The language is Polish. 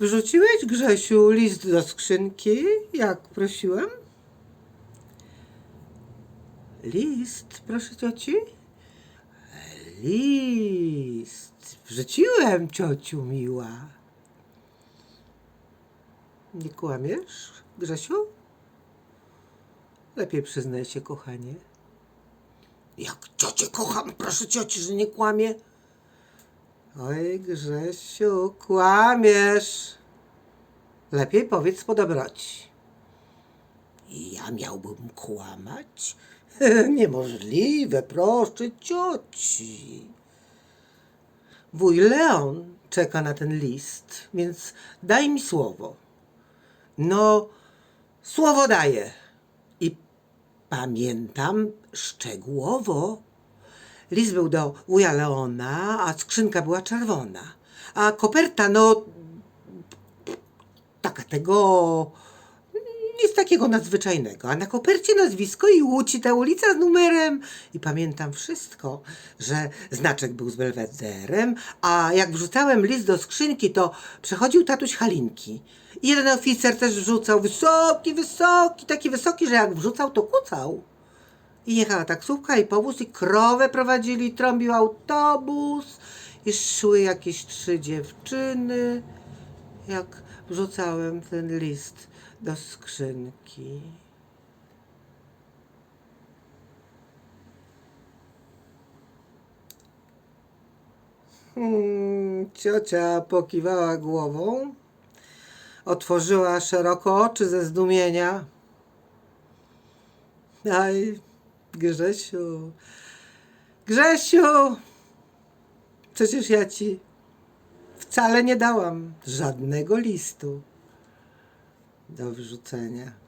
Wrzuciłeś, Grzesiu, list do skrzynki, jak prosiłem? List, proszę cioci? List. Wrzuciłem, ciociu miła. Nie kłamiesz, Grzesiu? Lepiej przyznaj się, kochanie. Jak ciocię kocham, proszę cioci, że nie kłamie. Oj, Grzesiu, kłamiesz. Lepiej powiedz po dobroci. Ja miałbym kłamać? Niemożliwe, proszę cioci. Wuj Leon czeka na ten list, więc daj mi słowo. No, słowo daję. I pamiętam szczegółowo. List był do wuja Leona, a skrzynka była czerwona. A koperta, no, taka tego, nic takiego nadzwyczajnego. A na kopercie nazwisko i Łuci ta ulica z numerem. I pamiętam wszystko, że znaczek był z belwederem, a jak wrzucałem list do skrzynki, to przechodził tatuś Halinki. I jeden oficer też wrzucał, wysoki, wysoki, taki wysoki, że jak wrzucał, to kucał. I jechała taksówka i powóz i krowę prowadzili, trąbił autobus i szły jakieś trzy dziewczyny, jak wrzucałem ten list do skrzynki. Hmm, ciocia pokiwała głową, otworzyła szeroko oczy ze zdumienia. Aj, Grzesiu, Grzesiu, przecież ja ci wcale nie dałam żadnego listu do wrzucenia.